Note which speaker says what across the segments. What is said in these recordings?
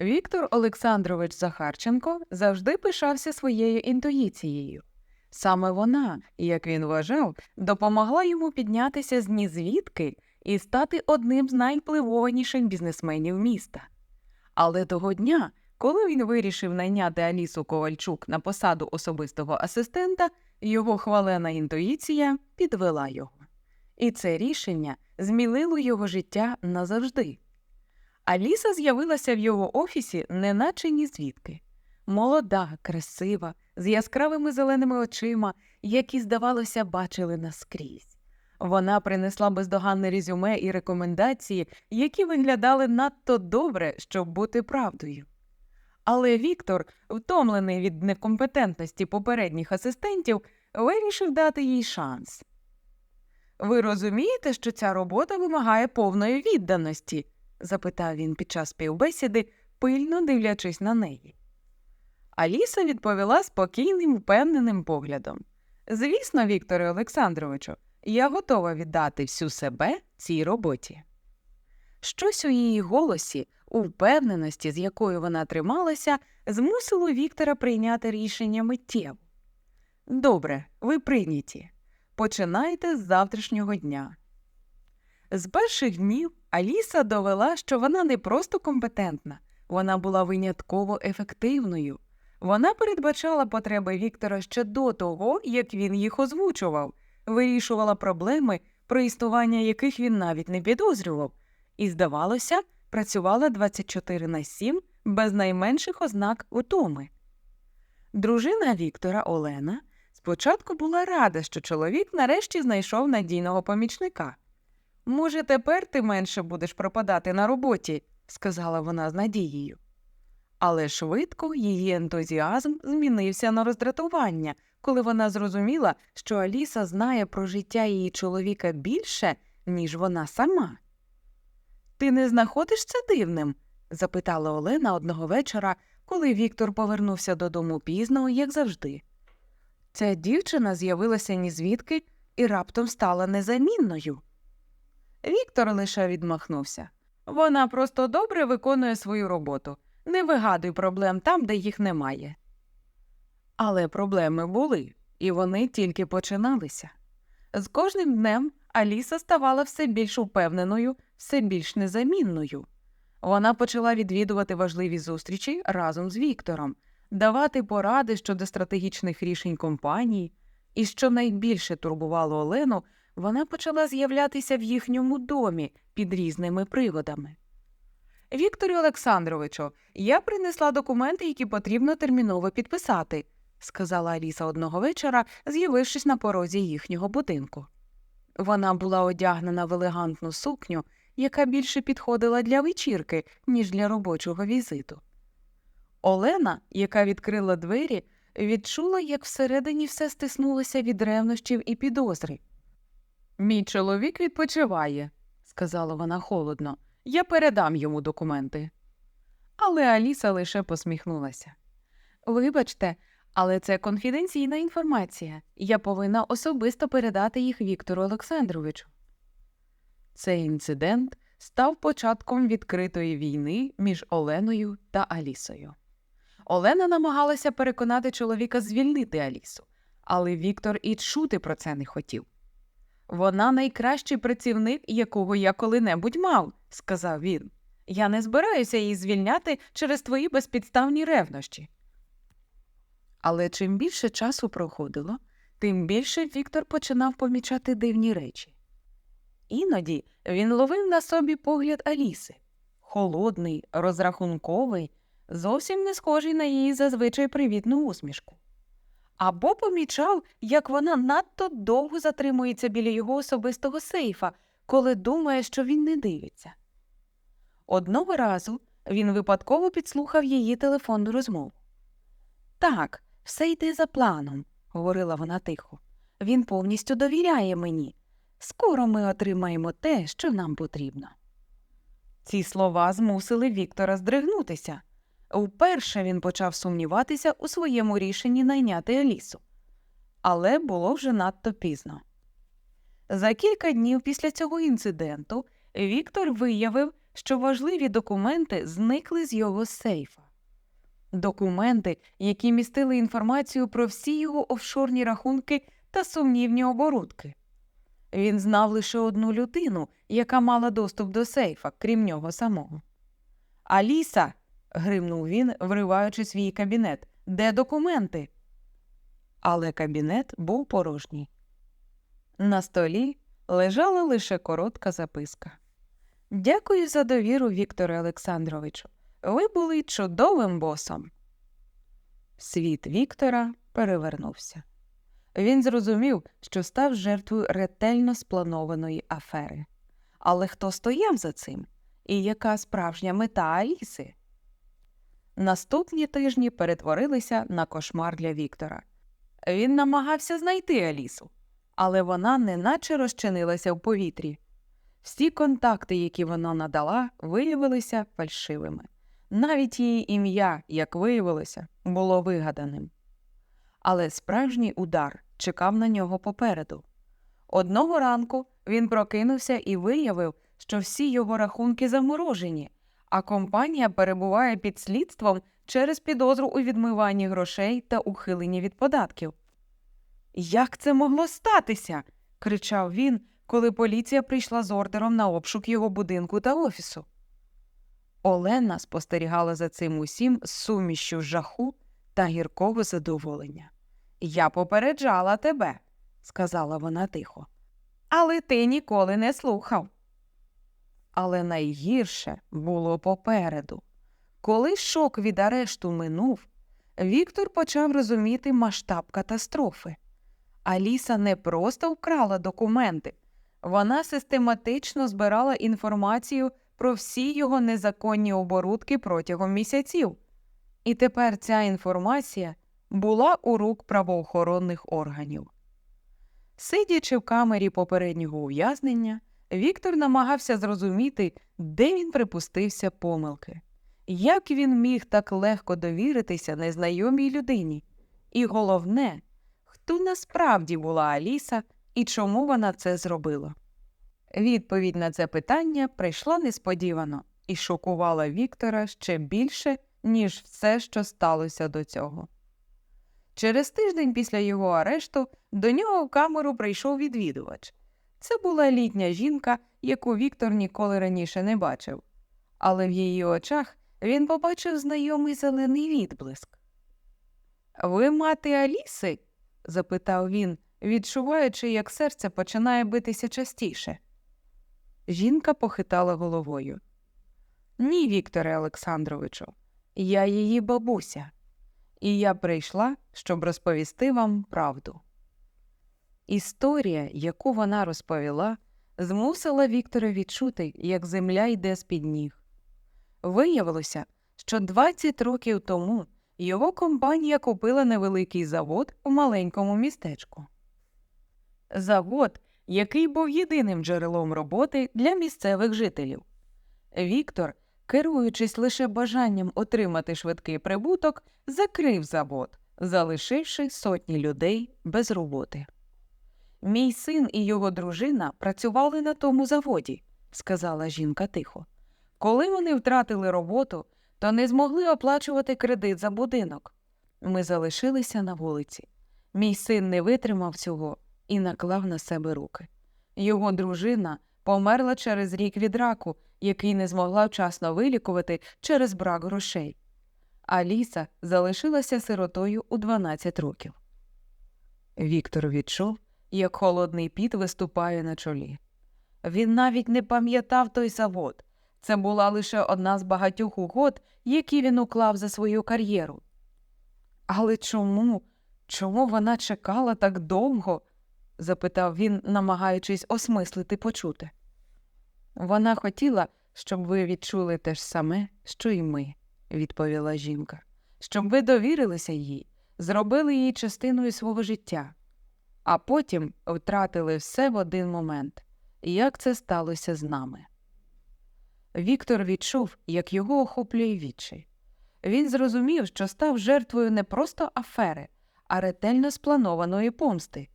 Speaker 1: Віктор Олександрович Захарченко завжди пишався своєю інтуїцією. Саме вона, як він вважав, допомогла йому піднятися з нізвідки і стати одним з найвпливованіших бізнесменів міста. Але того дня, коли він вирішив найняти Алісу Ковальчук на посаду особистого асистента, його хвалена інтуїція підвела його. І це рішення змінило його життя назавжди. Аліса з'явилася в його офісі, неначе ні звідки. Молода, красива, з яскравими зеленими очима, які, здавалося, бачили наскрізь. Вона принесла бездоганне резюме і рекомендації, які виглядали надто добре, щоб бути правдою. Але Віктор, втомлений від некомпетентності попередніх асистентів, вирішив дати їй шанс. Ви розумієте, що ця робота вимагає повної відданості? Запитав він під час співбесіди, пильно дивлячись на неї. Аліса відповіла спокійним, впевненим поглядом. Звісно, Вікторе Олександровичу, я готова віддати всю себе цій роботі. Щось у її голосі, у впевненості, з якою вона трималася, змусило Віктора прийняти рішення миттєво. Добре, ви прийняті. Починайте з завтрашнього дня. З перших днів Аліса довела, що вона не просто компетентна, вона була винятково ефективною. Вона передбачала потреби Віктора ще до того, як він їх озвучував, вирішувала проблеми, про існування яких він навіть не підозрював, і, здавалося, працювала 24 на 7 без найменших ознак утоми. Дружина Віктора Олена спочатку була рада, що чоловік нарешті знайшов надійного помічника. Може, тепер ти менше будеш пропадати на роботі, сказала вона з надією. Але швидко її ентузіазм змінився на роздратування, коли вона зрозуміла, що Аліса знає про життя її чоловіка більше, ніж вона сама. Ти не знаходиш це дивним? запитала Олена одного вечора, коли Віктор повернувся додому пізно, як завжди. Ця дівчина з'явилася нізвідки і раптом стала незамінною. Віктор лише відмахнувся. Вона просто добре виконує свою роботу. Не вигадуй проблем там, де їх немає. Але проблеми були, і вони тільки починалися. З кожним днем Аліса ставала все більш упевненою, все більш незамінною. Вона почала відвідувати важливі зустрічі разом з Віктором, давати поради щодо стратегічних рішень компанії, і що найбільше турбувало Олену, вона почала з'являтися в їхньому домі під різними приводами. Вікторю Олександровичу, я принесла документи, які потрібно терміново підписати, сказала Аліса одного вечора, з'явившись на порозі їхнього будинку. Вона була одягнена в елегантну сукню, яка більше підходила для вечірки, ніж для робочого візиту. Олена, яка відкрила двері, відчула, як всередині все стиснулося від ревнощів і підозри. Мій чоловік відпочиває, сказала вона холодно. Я передам йому документи. Але Аліса лише посміхнулася. Вибачте, але це конфіденційна інформація. Я повинна особисто передати їх Віктору Олександровичу. Цей інцидент став початком відкритої війни між Оленою та Алісою. Олена намагалася переконати чоловіка звільнити Алісу, але Віктор і чути про це не хотів. Вона найкращий працівник, якого я коли-небудь мав, сказав він. Я не збираюся її звільняти через твої безпідставні ревнощі. Але чим більше часу проходило, тим більше Віктор починав помічати дивні речі. Іноді він ловив на собі погляд Аліси холодний, розрахунковий, зовсім не схожий на її зазвичай привітну усмішку. Або помічав, як вона надто довго затримується біля його особистого сейфа, коли думає, що він не дивиться. Одного разу він випадково підслухав її телефонну розмову. Так, все йде за планом, говорила вона тихо. Він повністю довіряє мені. Скоро ми отримаємо те, що нам потрібно. Ці слова змусили Віктора здригнутися. Вперше він почав сумніватися у своєму рішенні найняти Алісу. Але було вже надто пізно. За кілька днів після цього інциденту Віктор виявив, що важливі документи зникли з його сейфа. Документи, які містили інформацію про всі його офшорні рахунки та сумнівні оборудки. Він знав лише одну людину, яка мала доступ до сейфа, крім нього самого. Аліса. Гримнув він, вриваючи свій кабінет. Де документи? Але кабінет був порожній. На столі лежала лише коротка записка. Дякую за довіру, Вікторе Олександровичу. Ви були чудовим босом. Світ Віктора перевернувся. Він зрозумів, що став жертвою ретельно спланованої афери. Але хто стояв за цим? І яка справжня мета Аліси? Наступні тижні перетворилися на кошмар для Віктора. Він намагався знайти Алісу, але вона неначе розчинилася в повітрі. Всі контакти, які вона надала, виявилися фальшивими. Навіть її ім'я, як виявилося, було вигаданим. Але справжній удар чекав на нього попереду. Одного ранку він прокинувся і виявив, що всі його рахунки заморожені, а компанія перебуває під слідством через підозру у відмиванні грошей та ухиленні від податків. Як це могло статися? кричав він, коли поліція прийшла з ордером на обшук його будинку та офісу. Олена спостерігала за цим усім сумішю жаху та гіркого задоволення. Я попереджала тебе, сказала вона тихо. Але ти ніколи не слухав. Але найгірше було попереду. Коли шок від арешту минув, Віктор почав розуміти масштаб катастрофи. Аліса не просто вкрала документи, вона систематично збирала інформацію про всі його незаконні оборудки протягом місяців. І тепер ця інформація була у рук правоохоронних органів. Сидячи в камері попереднього ув'язнення, Віктор намагався зрозуміти, де він припустився помилки, як він міг так легко довіритися незнайомій людині, і головне, хто насправді була Аліса і чому вона це зробила. Відповідь на це питання прийшла несподівано і шокувала Віктора ще більше, ніж все, що сталося до цього. Через тиждень після його арешту до нього в камеру прийшов відвідувач. Це була літня жінка, яку Віктор ніколи раніше не бачив, але в її очах він побачив знайомий зелений відблиск. Ви мати Аліси? запитав він, відчуваючи, як серце починає битися частіше. Жінка похитала головою. Ні, Вікторе Олександровичу, я її бабуся, і я прийшла, щоб розповісти вам правду. Історія, яку вона розповіла, змусила Віктора відчути, як земля йде з під ніг. Виявилося, що 20 років тому його компанія купила невеликий завод у маленькому містечку. Завод, який був єдиним джерелом роботи для місцевих жителів. Віктор, керуючись лише бажанням отримати швидкий прибуток, закрив завод, залишивши сотні людей без роботи. Мій син і його дружина працювали на тому заводі, сказала жінка тихо. Коли вони втратили роботу, то не змогли оплачувати кредит за будинок. Ми залишилися на вулиці. Мій син не витримав цього і наклав на себе руки. Його дружина померла через рік від раку, який не змогла вчасно вилікувати через брак грошей. Аліса залишилася сиротою у 12 років. Віктор відчув, як холодний піт виступає на чолі. Він навіть не пам'ятав той завод. Це була лише одна з багатьох угод, які він уклав за свою кар'єру. Але чому? Чому вона чекала так довго? запитав він, намагаючись осмислити почути. Вона хотіла, щоб ви відчули те ж саме, що й ми, відповіла жінка, щоб ви довірилися їй, зробили її частиною свого життя, а потім втратили все в один момент, як це сталося з нами. Віктор відчув, як його охоплює відчай. Він зрозумів, що став жертвою не просто афери, а ретельно спланованої помсти,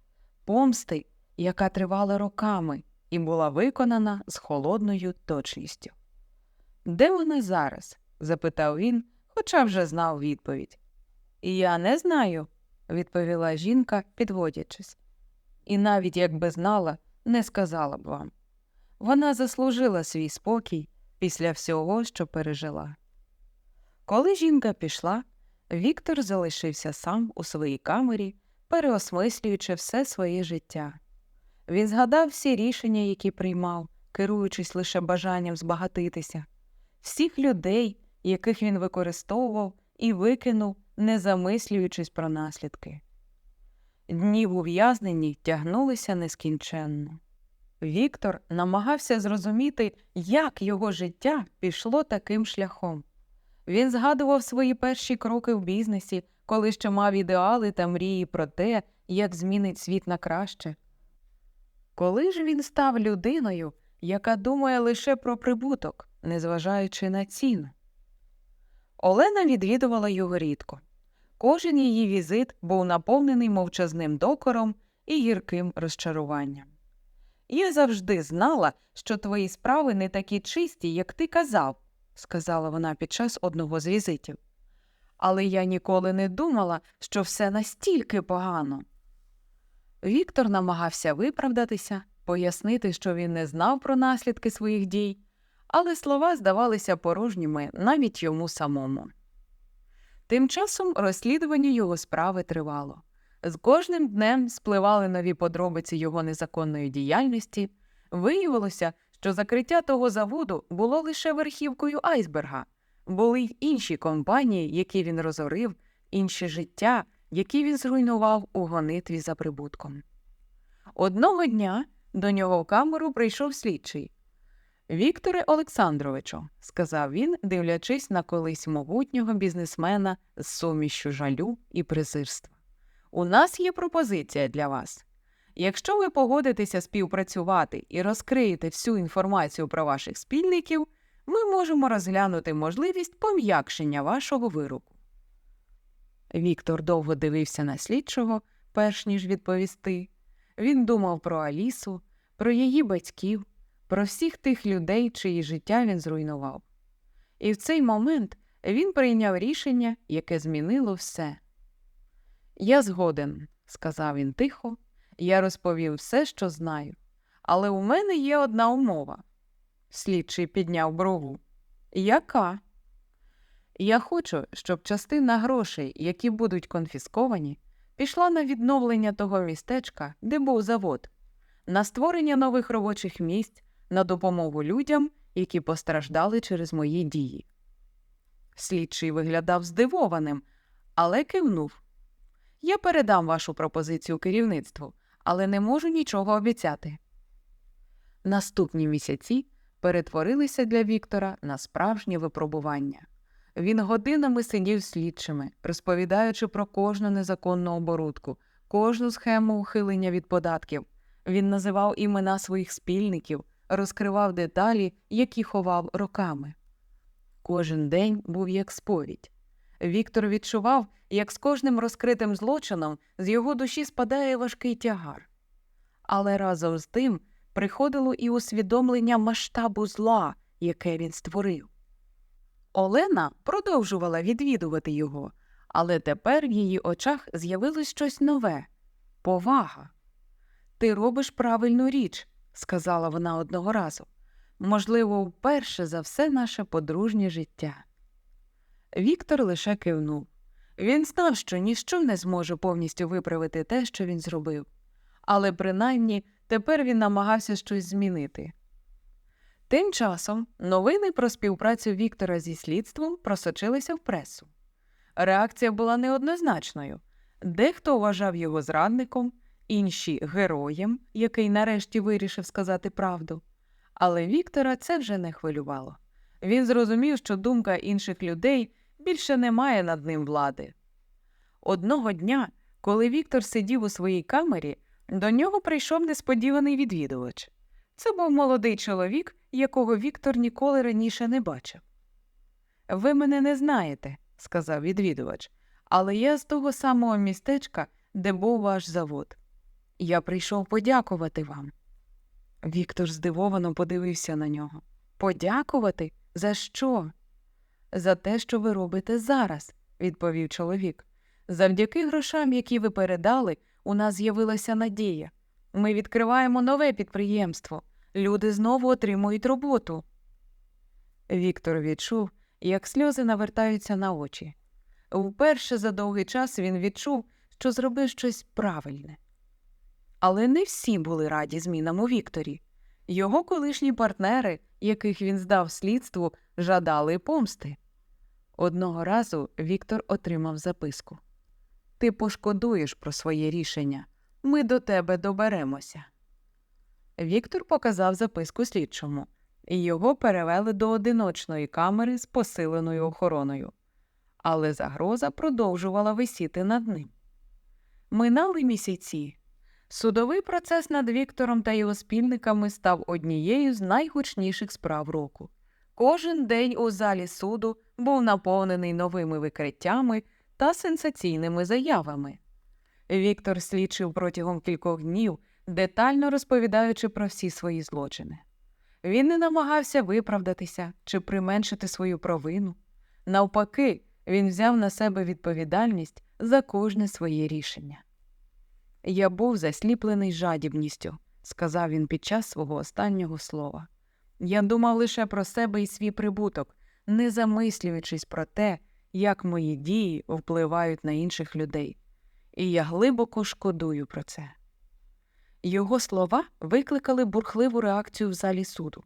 Speaker 1: помсти, яка тривала роками і була виконана з холодною точністю. Де вона зараз? запитав він, хоча вже знав відповідь. Я не знаю, відповіла жінка, підводячись. І навіть якби знала, не сказала б вам. Вона заслужила свій спокій після всього, що пережила. Коли жінка пішла, Віктор залишився сам у своїй камері, переосмислюючи все своє життя. Він згадав всі рішення, які приймав, керуючись лише бажанням збагатитися, всіх людей, яких він використовував і викинув, не замислюючись про наслідки. Дні в ув'язненні тягнулися нескінченно. Віктор намагався зрозуміти, як його життя пішло таким шляхом. Він згадував свої перші кроки в бізнесі, коли ще мав ідеали та мрії про те, як змінить світ на краще. Коли ж він став людиною, яка думає лише про прибуток, незважаючи на ціну? Олена відвідувала його рідко. Кожен її візит був наповнений мовчазним докором і гірким розчаруванням. Я завжди знала, що твої справи не такі чисті, як ти казав, сказала вона під час одного з візитів. Але я ніколи не думала, що все настільки погано. Віктор намагався виправдатися, пояснити, що він не знав про наслідки своїх дій, але слова здавалися порожніми навіть йому самому. Тим часом розслідування його справи тривало. З кожним днем спливали нові подробиці його незаконної діяльності. Виявилося, що закриття того заводу було лише верхівкою айсберга. Були й інші компанії, які він розорив, інші життя, які він зруйнував у гонитві за прибутком. Одного дня до нього в камеру прийшов слідчий. Вікторе Олександровичу, сказав він, дивлячись на колись могутнього бізнесмена з сумішю жалю і презирства. У нас є пропозиція для вас. Якщо ви погодитеся співпрацювати і розкриєте всю інформацію про ваших спільників, ми можемо розглянути можливість пом'якшення вашого вироку. Віктор довго дивився на слідчого, перш ніж відповісти. Він думав про Алісу, про її батьків, про всіх тих людей, чиї життя він зруйнував. І в цей момент він прийняв рішення, яке змінило все. Я згоден, сказав він тихо, я розповів все, що знаю. Але у мене є одна умова. Слідчий підняв брову. Яка? Я хочу, щоб частина грошей, які будуть конфісковані, пішла на відновлення того містечка, де був завод, на створення нових робочих місць, на допомогу людям, які постраждали через мої дії. Слідчий виглядав здивованим, але кивнув. Я передам вашу пропозицію керівництву, але не можу нічого обіцяти. Наступні місяці перетворилися для Віктора на справжнє випробування. Він годинами сидів слідчими, розповідаючи про кожну незаконну оборудку, кожну схему ухилення від податків. Він називав імена своїх спільників, розкривав деталі, які ховав роками. Кожен день був як сповідь. Віктор відчував, як з кожним розкритим злочином з його душі спадає важкий тягар. Але разом з тим приходило і усвідомлення масштабу зла, яке він створив. Олена продовжувала відвідувати його, але тепер в її очах з'явилось щось нове повага. Ти робиш правильну річ, сказала вона одного разу. Можливо, вперше за все наше подружнє життя. Віктор лише кивнув. Він знав, що ніщо не зможе повністю виправити те, що він зробив, але принаймні тепер він намагався щось змінити. Тим часом новини про співпрацю Віктора зі слідством просочилися в пресу. Реакція була неоднозначною дехто вважав його зрадником, інші героєм, який нарешті вирішив сказати правду. Але Віктора це вже не хвилювало. Він зрозумів, що думка інших людей більше не має над ним влади. Одного дня, коли Віктор сидів у своїй камері, до нього прийшов несподіваний відвідувач. Це був молодий чоловік, якого Віктор ніколи раніше не бачив. Ви мене не знаєте, сказав відвідувач, але я з того самого містечка, де був ваш завод. Я прийшов подякувати вам. Віктор здивовано подивився на нього. Подякувати? За що? За те, що ви робите зараз, відповів чоловік. Завдяки грошам, які ви передали, у нас з'явилася надія. Ми відкриваємо нове підприємство. Люди знову отримують роботу. Віктор відчув, як сльози навертаються на очі. Вперше за довгий час він відчув, що зробив щось правильне. Але не всі були раді змінам у Вікторі. Його колишні партнери, яких він здав слідству, жадали помсти. Одного разу Віктор отримав записку Ти пошкодуєш про своє рішення. Ми до тебе доберемося. Віктор показав записку слідчому, і його перевели до одиночної камери з посиленою охороною. Але загроза продовжувала висіти над ним. Минали місяці. Судовий процес над Віктором та його спільниками став однією з найгучніших справ року. Кожен день у залі суду був наповнений новими викриттями та сенсаційними заявами. Віктор слідчив протягом кількох днів, детально розповідаючи про всі свої злочини. Він не намагався виправдатися чи применшити свою провину. Навпаки, він взяв на себе відповідальність за кожне своє рішення. Я був засліплений жадібністю, сказав він під час свого останнього слова. Я думав лише про себе і свій прибуток, не замислюючись про те, як мої дії впливають на інших людей, і я глибоко шкодую про це. Його слова викликали бурхливу реакцію в залі суду.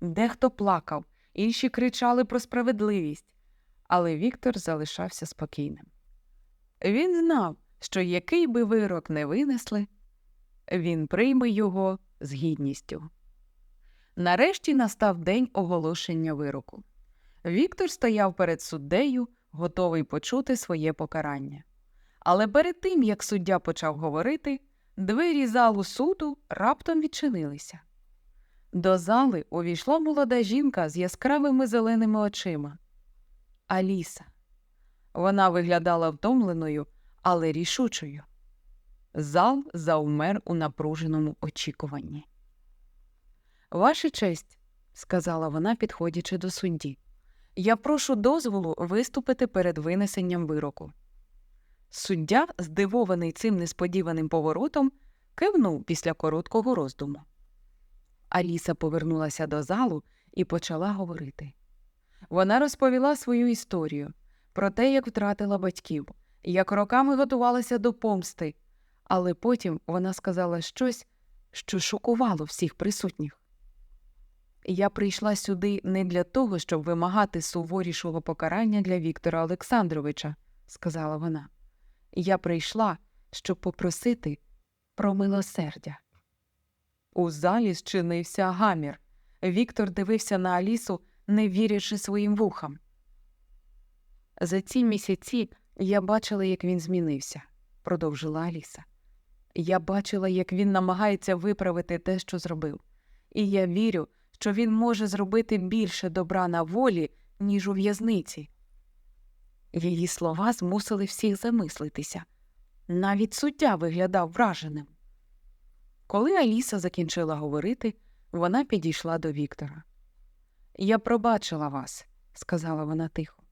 Speaker 1: Дехто плакав, інші кричали про справедливість, але Віктор залишався спокійним. Він знав, що який би вирок не винесли, він прийме його з гідністю. Нарешті настав день оголошення вироку. Віктор стояв перед суддею, готовий почути своє покарання. Але перед тим, як суддя почав говорити, двері залу суду раптом відчинилися. До зали увійшла молода жінка з яскравими зеленими очима. Аліса. Вона виглядала втомленою, але рішучою. Зал завмер у напруженому очікуванні. Ваша честь, сказала вона, підходячи до судді, я прошу дозволу виступити перед винесенням вироку. Суддя, здивований цим несподіваним поворотом, кивнув після короткого роздуму. Аліса повернулася до залу і почала говорити. Вона розповіла свою історію про те, як втратила батьків, як роками готувалася до помсти, але потім вона сказала щось, що шокувало всіх присутніх. Я прийшла сюди не для того, щоб вимагати суворішого покарання для Віктора Олександровича, сказала вона. Я прийшла, щоб попросити про милосердя. У залі зчинився гамір. Віктор дивився на Алісу, не вірячи своїм вухам. За ці місяці я бачила, як він змінився, продовжила Аліса. Я бачила, як він намагається виправити те, що зробив, і я вірю, що він може зробити більше добра на волі, ніж у в'язниці. Її слова змусили всіх замислитися. Навіть суддя виглядав враженим. Коли Аліса закінчила говорити, вона підійшла до Віктора. Я пробачила вас, сказала вона тихо,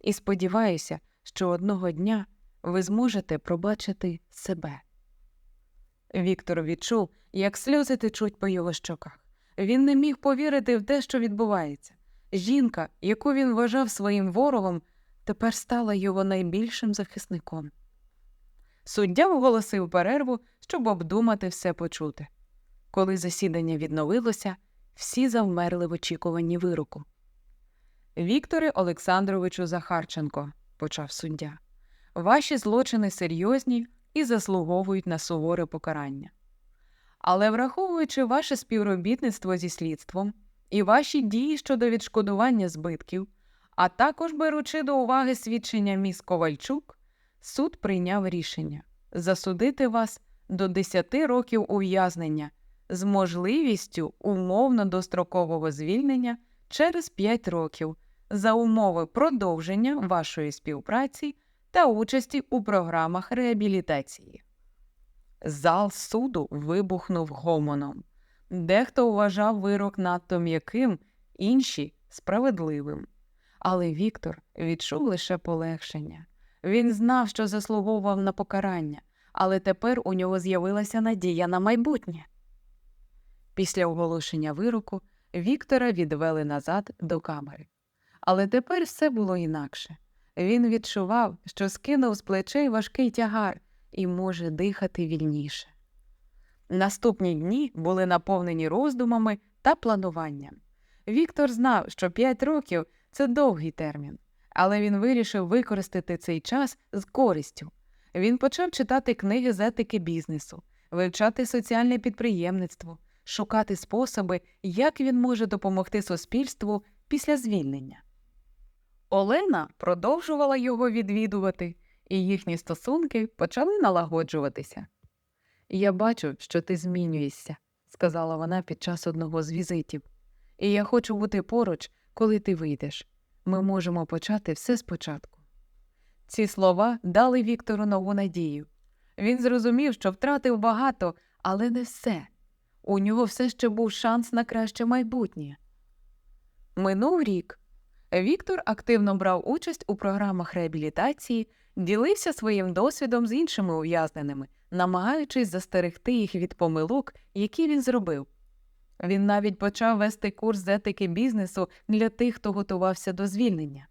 Speaker 1: і сподіваюся, що одного дня ви зможете пробачити себе. Віктор відчув, як сльози течуть по його щоках. Він не міг повірити в те, що відбувається. Жінка, яку він вважав своїм ворогом, тепер стала його найбільшим захисником. Суддя оголосив перерву, щоб обдумати все почути. Коли засідання відновилося, всі завмерли в очікуванні вироку. Вікторе Олександровичу Захарченко, почав суддя, ваші злочини серйозні і заслуговують на суворе покарання. Але враховуючи ваше співробітництво зі слідством і ваші дії щодо відшкодування збитків, а також беручи до уваги свідчення міс Ковальчук, суд прийняв рішення засудити вас до 10 років ув'язнення з можливістю умовно дострокового звільнення через 5 років за умови продовження вашої співпраці та участі у програмах реабілітації. Зал суду вибухнув гомоном. Дехто вважав вирок надто м'яким, інші справедливим. Але Віктор відчув лише полегшення. Він знав, що заслуговував на покарання, але тепер у нього з'явилася надія на майбутнє. Після оголошення вироку Віктора відвели назад до камери. Але тепер все було інакше. Він відчував, що скинув з плечей важкий тягар і може дихати вільніше. Наступні дні були наповнені роздумами та плануванням. Віктор знав, що 5 років це довгий термін, але він вирішив використати цей час з користю. Він почав читати книги з етики бізнесу, вивчати соціальне підприємництво, шукати способи, як він може допомогти суспільству після звільнення. Олена продовжувала його відвідувати, і їхні стосунки почали налагоджуватися. Я бачу, що ти змінюєшся, сказала вона під час одного з візитів. І я хочу бути поруч, коли ти вийдеш. Ми можемо почати все спочатку. Ці слова дали Віктору нову надію. Він зрозумів, що втратив багато, але не все. У нього все ще був шанс на краще майбутнє. Минув рік. Віктор активно брав участь у програмах реабілітації, ділився своїм досвідом з іншими ув'язненими, намагаючись застерегти їх від помилок, які він зробив. Він навіть почав вести курс з етики бізнесу для тих, хто готувався до звільнення.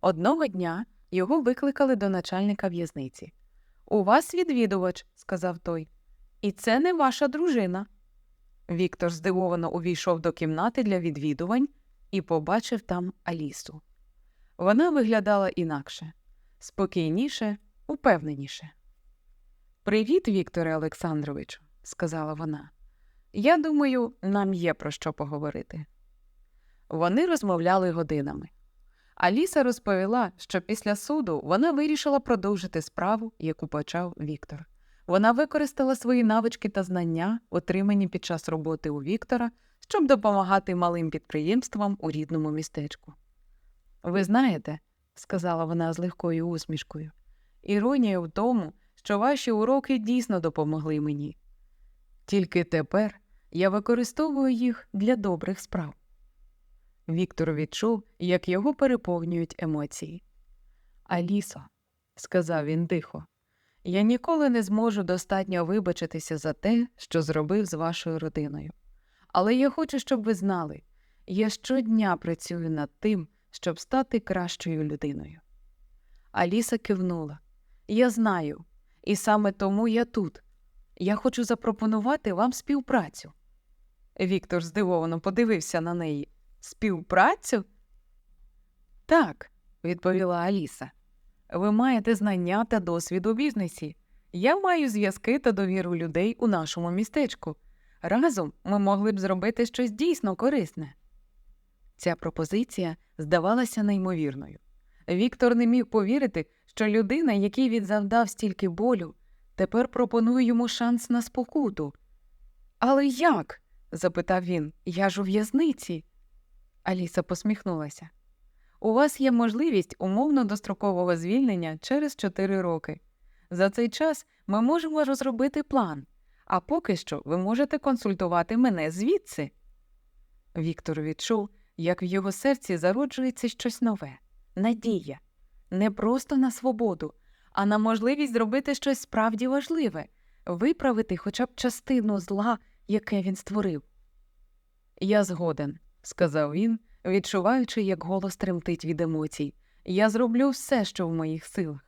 Speaker 1: Одного дня його викликали до начальника в'язниці. У вас відвідувач, сказав той, і це не ваша дружина. Віктор здивовано увійшов до кімнати для відвідувань і побачив там Алісу. Вона виглядала інакше, спокійніше, упевненіше. Привіт, Вікторе Олександровичу, сказала вона. Я думаю, нам є про що поговорити. Вони розмовляли годинами. Аліса розповіла, що після суду вона вирішила продовжити справу, яку почав Віктор. Вона використала свої навички та знання, отримані під час роботи у Віктора, щоб допомагати малим підприємствам у рідному містечку. Ви знаєте, сказала вона з легкою усмішкою, іронія в тому, що ваші уроки дійсно допомогли мені. Тільки тепер я використовую їх для добрих справ. Віктор відчув, як його переповнюють емоції. Алісо, сказав він тихо, я ніколи не зможу достатньо вибачитися за те, що зробив з вашою родиною. Але я хочу, щоб ви знали, я щодня працюю над тим, щоб стати кращою людиною. Аліса кивнула. Я знаю, і саме тому я тут. Я хочу запропонувати вам співпрацю. Віктор здивовано подивився на неї. Співпрацю? Так, відповіла Аліса. Ви маєте знання та досвід у бізнесі. Я маю зв'язки та довіру людей у нашому містечку. Разом ми могли б зробити щось дійсно корисне. Ця пропозиція здавалася неймовірною. Віктор не міг повірити, що людина, якій він завдав стільки болю, тепер пропонує йому шанс на спокуту. Але як? запитав він. Я ж у в'язниці. Аліса посміхнулася. У вас є можливість умовно дострокового звільнення через чотири роки. За цей час ми можемо розробити план, а поки що ви можете консультувати мене звідси. Віктор відчув, як в його серці зароджується щось нове надія, не просто на свободу, а на можливість зробити щось справді важливе, виправити хоча б частину зла, яке він створив. Я згоден, сказав він, відчуваючи, як голос тремтить від емоцій. Я зроблю все, що в моїх силах.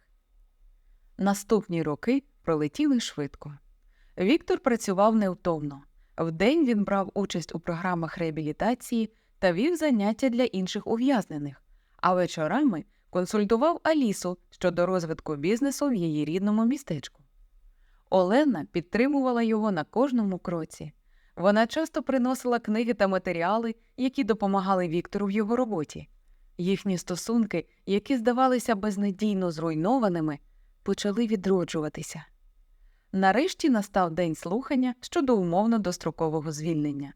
Speaker 1: Наступні роки пролетіли швидко. Віктор працював невтомно. Вдень він брав участь у програмах реабілітації та вів заняття для інших ув'язнених, а вечорами консультував Алісу щодо розвитку бізнесу в її рідному містечку. Олена підтримувала його на кожному кроці. Вона часто приносила книги та матеріали, які допомагали Віктору в його роботі. Їхні стосунки, які здавалися безнадійно зруйнованими, почали відроджуватися. Нарешті настав день слухання щодо умовно дострокового звільнення.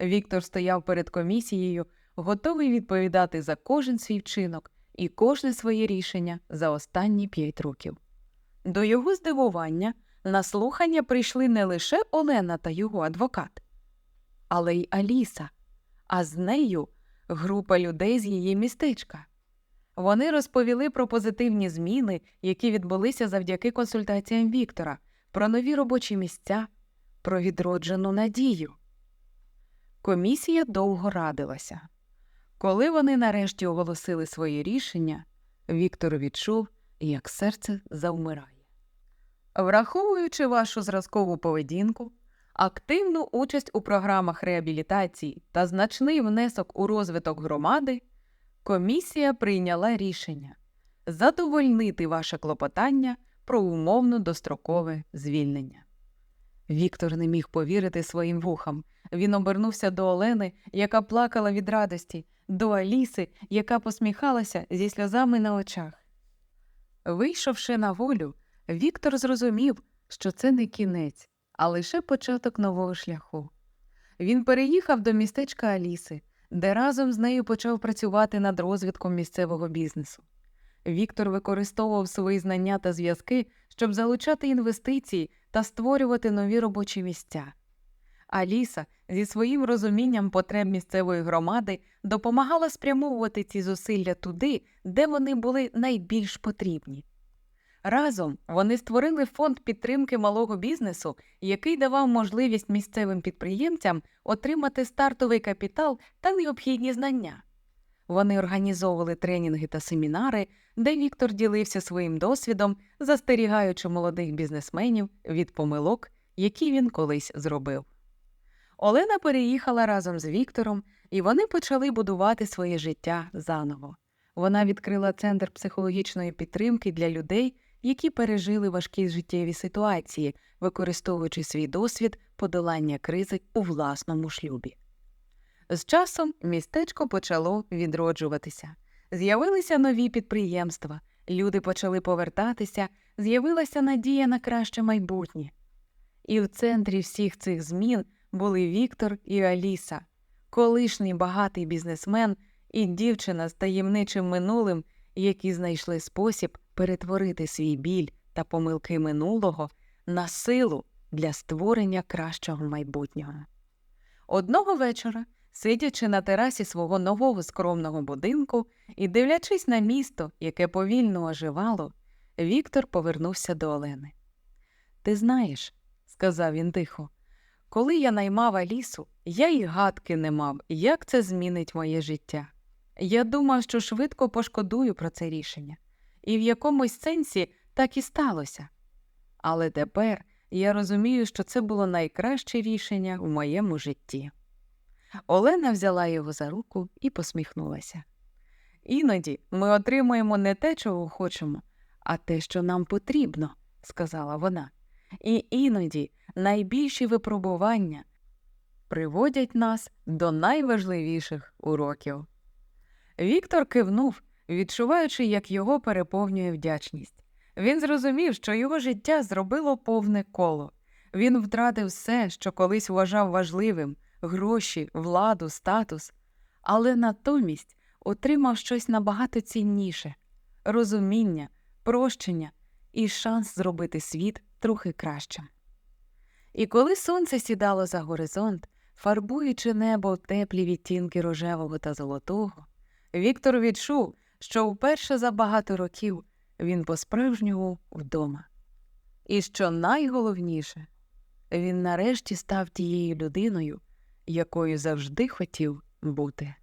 Speaker 1: Віктор стояв перед комісією, готовий відповідати за кожен свій вчинок і кожне своє рішення за останні п'ять років. До його здивування на слухання прийшли не лише Олена та його адвокат, але й Аліса, а з нею група людей з її містечка. Вони розповіли про позитивні зміни, які відбулися завдяки консультаціям Віктора, про нові робочі місця, про відроджену надію. Комісія довго радилася. Коли вони нарешті оголосили своє рішення, Віктор відчув, як серце завмирає. Враховуючи вашу зразкову поведінку, активну участь у програмах реабілітації та значний внесок у розвиток громади, комісія прийняла рішення задовольнити ваше клопотання про умовно дострокове звільнення. Віктор не міг повірити своїм вухам. Він обернувся до Олени, яка плакала від радості, до Аліси, яка посміхалася зі сльозами на очах. Вийшовши на волю, Віктор зрозумів, що це не кінець, а лише початок нового шляху. Він переїхав до містечка Аліси, де разом з нею почав працювати над розвитком місцевого бізнесу. Віктор використовував свої знання та зв'язки, щоб залучати інвестиції та створювати нові робочі місця. Аліса зі своїм розумінням потреб місцевої громади допомагала спрямовувати ці зусилля туди, де вони були найбільш потрібні. Разом вони створили фонд підтримки малого бізнесу, який давав можливість місцевим підприємцям отримати стартовий капітал та необхідні знання. Вони організовували тренінги та семінари, де Віктор ділився своїм досвідом, застерігаючи молодих бізнесменів від помилок, які він колись зробив. Олена переїхала разом з Віктором, і вони почали будувати своє життя заново. Вона відкрила центр психологічної підтримки для людей, які пережили важкі життєві ситуації, використовуючи свій досвід подолання кризи у власному шлюбі. З часом містечко почало відроджуватися. З'явилися нові підприємства, люди почали повертатися, з'явилася надія на краще майбутнє. І в центрі всіх цих змін були Віктор і Аліса, колишній багатий бізнесмен і дівчина з таємничим минулим, які знайшли спосіб перетворити свій біль та помилки минулого на силу для створення кращого майбутнього. Одного вечора, сидячи на терасі свого нового скромного будинку і дивлячись на місто, яке повільно оживало, Віктор повернувся до Олени. Ти знаєш, сказав він тихо, коли я наймав Алісу, я й гадки не мав, як це змінить моє життя. Я думав, що швидко пошкодую про це рішення, і в якомусь сенсі так і сталося. Але тепер я розумію, що це було найкраще рішення в моєму житті. Олена взяла його за руку і посміхнулася. Іноді ми отримуємо не те, чого хочемо, а те, що нам потрібно, сказала вона. І іноді найбільші випробування приводять нас до найважливіших уроків. Віктор кивнув, відчуваючи, як його переповнює вдячність. Він зрозумів, що його життя зробило повне коло. Він втратив все, що колись вважав важливим гроші, владу, статус, але натомість отримав щось набагато цінніше розуміння, прощення і шанс зробити світ трохи кращим. І коли сонце сідало за горизонт, фарбуючи небо в теплі відтінки рожевого та золотого, Віктор відчув, що вперше за багато років він по-справжньому вдома. І що найголовніше, він нарешті став тією людиною, якою завжди хотів бути.